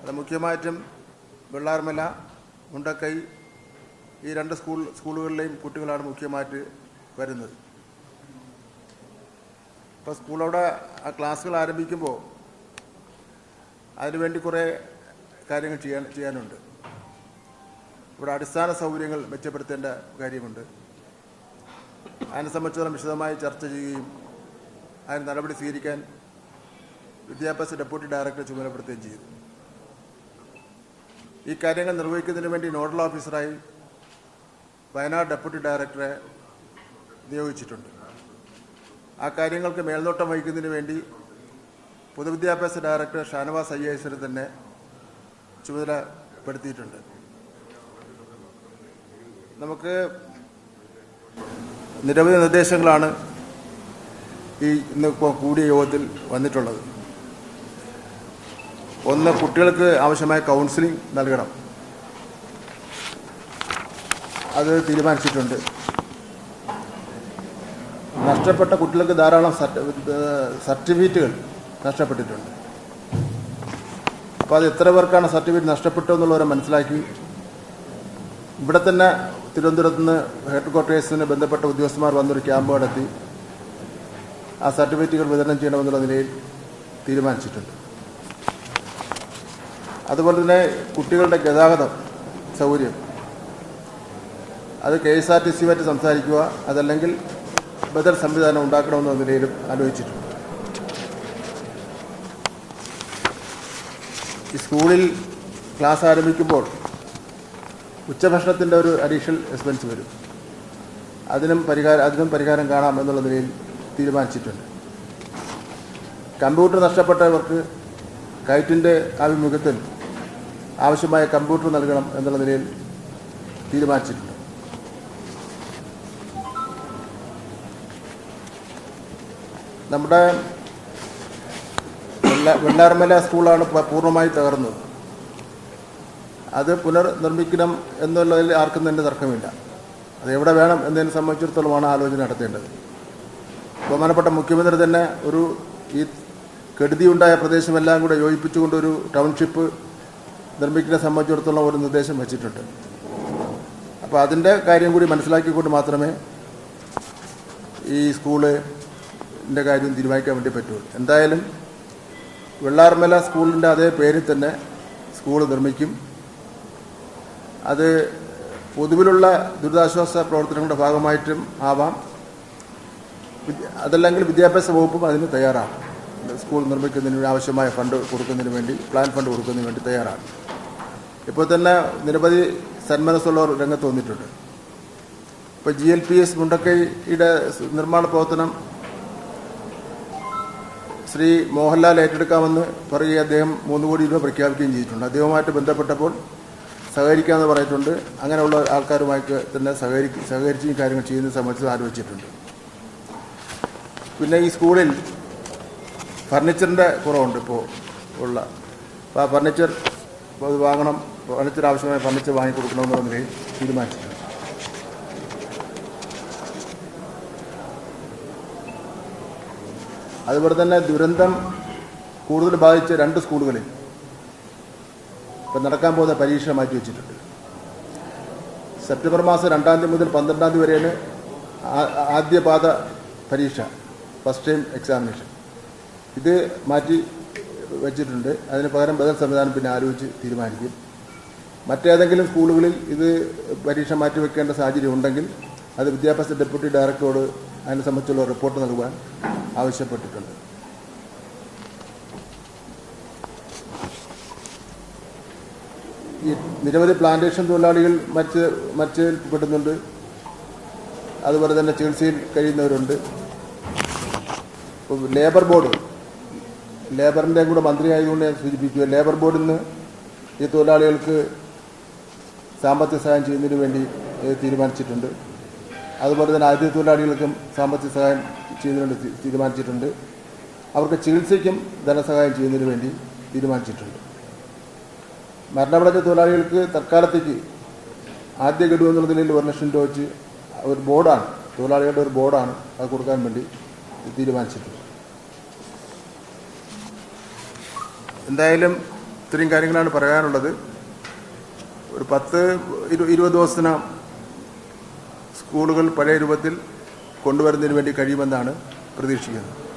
അത് മുഖ്യമായിട്ടും വെള്ളാർമല മുണ്ടക്കൈ ഈ രണ്ട് സ്കൂൾ സ്കൂളുകളിലെയും കുട്ടികളാണ് മുഖ്യമായിട്ട് വരുന്നത്. ഇപ്പോൾ സ്കൂളവിടെ ആ ക്ലാസ്സുകൾ ആരംഭിക്കുമ്പോൾ അതിനുവേണ്ടി കുറേ കാര്യങ്ങൾ ചെയ്യാൻ ചെയ്യാനുണ്ട്. ഇവിടെ അടിസ്ഥാന സൗകര്യങ്ങൾ മെച്ചപ്പെടുത്തേണ്ട കാര്യമുണ്ട്. അതിനെ സംബന്ധിച്ചിടത്തോളം വിശദമായി ചർച്ച ചെയ്യുകയും അതിന് നടപടി സ്വീകരിക്കാൻ വിദ്യാഭ്യാസ ഡെപ്യൂട്ടി ഡയറക്ടറെ ചുമതലപ്പെടുത്തുകയും ചെയ്തു. ഈ കാര്യങ്ങൾ നിർവഹിക്കുന്നതിന് വേണ്ടി നോഡൽ ഓഫീസറായി വയനാട് ഡെപ്യൂട്ടി ഡയറക്ടറെ നിയോഗിച്ചിട്ടുണ്ട്. ആ കാര്യങ്ങൾക്ക് മേൽനോട്ടം വഹിക്കുന്നതിന് വേണ്ടി പൊതുവിദ്യാഭ്യാസ ഡയറക്ടർ ഷാനവാസ് എസിനെ തന്നെ ചുമതലപ്പെടുത്തിയിട്ടുണ്ട്. നമുക്ക് നിരവധി നിർദ്ദേശങ്ങളാണ് ഈ ഇന്നിപ്പോൾ കൂടിയ യോഗത്തിൽ വന്നിട്ടുള്ളത്. ഒന്ന് കുട്ടികൾക്ക് ആവശ്യമായ കൗൺസിലിംഗ് നൽകണം. അത് തീരുമാനിച്ചിട്ടുണ്ട്. നഷ്ടപ്പെട്ട കുട്ടികൾക്ക് ധാരാളം സർട്ടിഫിക്കറ്റുകൾ നഷ്ടപ്പെട്ടിട്ടുണ്ട്. അപ്പോൾ അത് എത്ര പേർക്കാണ് സർട്ടിഫിക്കറ്റ് നഷ്ടപ്പെട്ടു എന്നുള്ളവരെ മനസ്സിലാക്കി. ഇവിടെ തന്നെ തിരുവനന്തപുരത്ത് നിന്ന് ഹെഡ് ക്വാർട്ടേഴ്സിന് ബന്ധപ്പെട്ട ഉദ്യോഗസ്ഥന്മാർ വന്നൊരു ക്യാമ്പ് നടത്തി. ആ സർട്ടിഫിക്കറ്റുകൾ വിതരണം ചെയ്യണമെന്നുള്ള നിലയിൽ തീരുമാനിച്ചിട്ടുണ്ട്. അതുപോലെ തന്നെ കുട്ടികളുടെ ഗതാഗതം സൗകര്യം. അത് കെ എസ് ആർ ടി സിയുമായിട്ട് സംസാരിക്കുക അതല്ലെങ്കിൽ ബദൽ സംവിധാനം ഉണ്ടാക്കണമെന്ന നിലയിലും ആലോചിച്ചിട്ടുണ്ട്. ഈ സ്കൂളിൽ ക്ലാസ് ആരംഭിക്കുമ്പോൾ ഉച്ചഭക്ഷണത്തിന്റെ ഒരു അഡീഷണൽ എക്സ്പെൻസ് വരും. അതിനും പരിഹാരം അതിനും പരിഹാരം കാണാം എന്നുള്ള നിലയിൽ തീരുമാനിച്ചിട്ടുണ്ട്. കമ്പ്യൂട്ടർ നഷ്ടപ്പെട്ടവർക്ക് കയറ്റിന്റെ ആഭിമുഖ്യത്തിൽ ആവശ്യമായ കമ്പ്യൂട്ടർ നൽകണം എന്നുള്ള നിലയിൽ തീരുമാനിച്ചിട്ടുണ്ട്. നമ്മുടെ വെള്ള വെള്ളാർമല സ്കൂളാണ് പൂർണമായി തകർന്നത്. അത് പുനർനിർമ്മിക്കണം എന്നുള്ളതിൽ ആർക്കും തന്നെ തർക്കമില്ല. അത് എവിടെ വേണം എന്നതിനെ സംബന്ധിച്ചിടത്തോളമാണ് ആലോചന നടത്തേണ്ടത്. ബഹുമാനപ്പെട്ട മുഖ്യമന്ത്രി തന്നെ ഒരു ഈ കെടുതിയുണ്ടായ പ്രദേശമെല്ലാം കൂടെ യോജിപ്പിച്ചുകൊണ്ടൊരു ടൗൺഷിപ്പ് നിർമ്മിക്കുന്നതിനെ സംബന്ധിച്ചിടത്തോളം ഒരു നിർദ്ദേശം വെച്ചിട്ടുണ്ട്. അപ്പോൾ അതിന്റെ കാര്യം കൂടി മനസ്സിലാക്കിക്കൊണ്ട് മാത്രമേ ഈ സ്കൂളിന്റെ കാര്യം തീരുമാനിക്കാൻ വേണ്ടി പറ്റുള്ളൂ. എന്തായാലും വെള്ളാർമല സ്കൂളിന്റെ അതേ പേരിൽ തന്നെ സ്കൂൾ നിർമ്മിക്കും. അത് പൊതുവിലുള്ള ദുരിതാശ്വാസ പ്രവർത്തനങ്ങളുടെ ഭാഗമായിട്ടും ആവാം. അതല്ലെങ്കിൽ വിദ്യാഭ്യാസ വകുപ്പും അതിന് തയ്യാറാണ്. സ്കൂൾ നിർമ്മിക്കുന്നതിന് ആവശ്യമായ ഫണ്ട് കൊടുക്കുന്നതിന് വേണ്ടി പ്ലാൻ ഫണ്ട് കൊടുക്കുന്നതിന് വേണ്ടി തയ്യാറാണ്. ഇപ്പോൾ തന്നെ നിരവധി സന്മനസ്സുള്ളവർ രംഗത്ത് വന്നിട്ടുണ്ട്. ഇപ്പോൾ ജി എൽ പി എസ് മുണ്ടക്കൈയുടെ നിർമ്മാണ പ്രവർത്തനം ശ്രീ മോഹൻലാൽ ഏറ്റെടുക്കാമെന്ന് പറയുകയും അദ്ദേഹം മൂന്ന് കോടി രൂപ പ്രഖ്യാപിക്കുകയും ചെയ്തിട്ടുണ്ട്. അദ്ദേഹവുമായിട്ട് ബന്ധപ്പെട്ടപ്പോൾ സഹകരിക്കാമെന്ന് പറഞ്ഞിട്ടുണ്ട്. അങ്ങനെയുള്ള ആൾക്കാരുമായിട്ട് തന്നെ സഹകരി സഹകരിച്ച് കാര്യങ്ങൾ ചെയ്യുന്ന സംബന്ധിച്ച് ആലോചിച്ചിട്ടുണ്ട്. പിന്നെ ഈ സ്കൂളിൽ ഫർണിച്ചറിന്റെ കുറവുണ്ട് ഇപ്പോൾ ഉള്ള. അപ്പോൾ ആ ഫർണിച്ചർ അത് വാങ്ങണം ആവശ്യമായ ഫർണിച്ചർ വാങ്ങിക്കൊടുക്കണമെന്നുള്ള നിലയിൽ തീരുമാനിച്ചിട്ടുണ്ട് അതുപോലെ തന്നെ ദുരന്തം കൂടുതൽ ബാധിച്ച രണ്ട് സ്കൂളുകളിൽ ഇപ്പം നടക്കാൻ പോകുന്ന പരീക്ഷ മാറ്റിവെച്ചിട്ടുണ്ട് സെപ്റ്റംബർ മാസം രണ്ടാം തീയതി മുതൽ പന്ത്രണ്ടാം തീയതി വരെയാണ് ആദ്യപാദ ആദ്യ പാദ പരീക്ഷ ഫസ്റ്റ് ടൈം എക്സാമിനേഷൻ. ഇത് മാറ്റി വെച്ചിട്ടുണ്ട്. അതിന് പകരം ബദൽ സംവിധാനം പിന്നെ ആലോചിച്ച് തീരുമാനിക്കും. മറ്റേതെങ്കിലും സ്കൂളുകളിൽ ഇത് പരീക്ഷ മാറ്റിവെക്കേണ്ട സാഹചര്യം ഉണ്ടെങ്കിൽ അത് വിദ്യാഭ്യാസ ഡെപ്യൂട്ടി ഡയറക്ടറോട് അതിനെ സംബന്ധിച്ചുള്ള റിപ്പോർട്ട് നൽകുവാൻ ആവശ്യപ്പെട്ടിട്ടുണ്ട്. ഈ നിരവധി പ്ലാന്റേഷൻ തൊഴിലാളികൾ മറ്റ് മറ്റ് പെടുന്നുണ്ട് അതുപോലെ തന്നെ ചികിത്സയിൽ കഴിയുന്നവരുണ്ട്. ലേബർ ബോർഡ് ലേബറിന്റെയും കൂടെ മന്ത്രിയായതുകൊണ്ട് ഞാൻ സൂചിപ്പിക്കുക ലേബർ ബോർഡിൽ നിന്ന് ഈ തൊഴിലാളികൾക്ക് സാമ്പത്തിക സഹായം ചെയ്യുന്നതിന് വേണ്ടി തീരുമാനിച്ചിട്ടുണ്ട്. അതുപോലെ തന്നെ ആദ്യ തൊഴിലാളികൾക്കും സാമ്പത്തിക സഹായം ചെയ്യുന്നതിന് തീരുമാനിച്ചിട്ടുണ്ട്. അവർക്ക് ചികിത്സയ്ക്കും ധനസഹായം ചെയ്യുന്നതിന് വേണ്ടി തീരുമാനിച്ചിട്ടുണ്ട്. മരണമടഞ്ഞ തൊഴിലാളികൾക്ക് തൽക്കാലത്തേക്ക് ആദ്യ ഗഡു എന്നുള്ള നിലയിൽ ഒരു ലക്ഷം രൂപ വെച്ച് ഒരു ബോർഡാണ് തൊഴിലാളികളുടെ ഒരു ബോർഡാണ് അത് കൊടുക്കാൻ വേണ്ടി തീരുമാനിച്ചിട്ടുണ്ട്. എന്തായാലും ഇത്രയും കാര്യങ്ങളാണ് പറയാനുള്ളത്. ഒരു പത്ത് ഇരു ഇരുപത് ദിവസത്തിനകം സ്കൂളുകൾ പഴയ രൂപത്തിൽ കൊണ്ടുവരുന്നതിന് വേണ്ടി കഴിയുമെന്നാണ് പ്രതീക്ഷിക്കുന്നത്.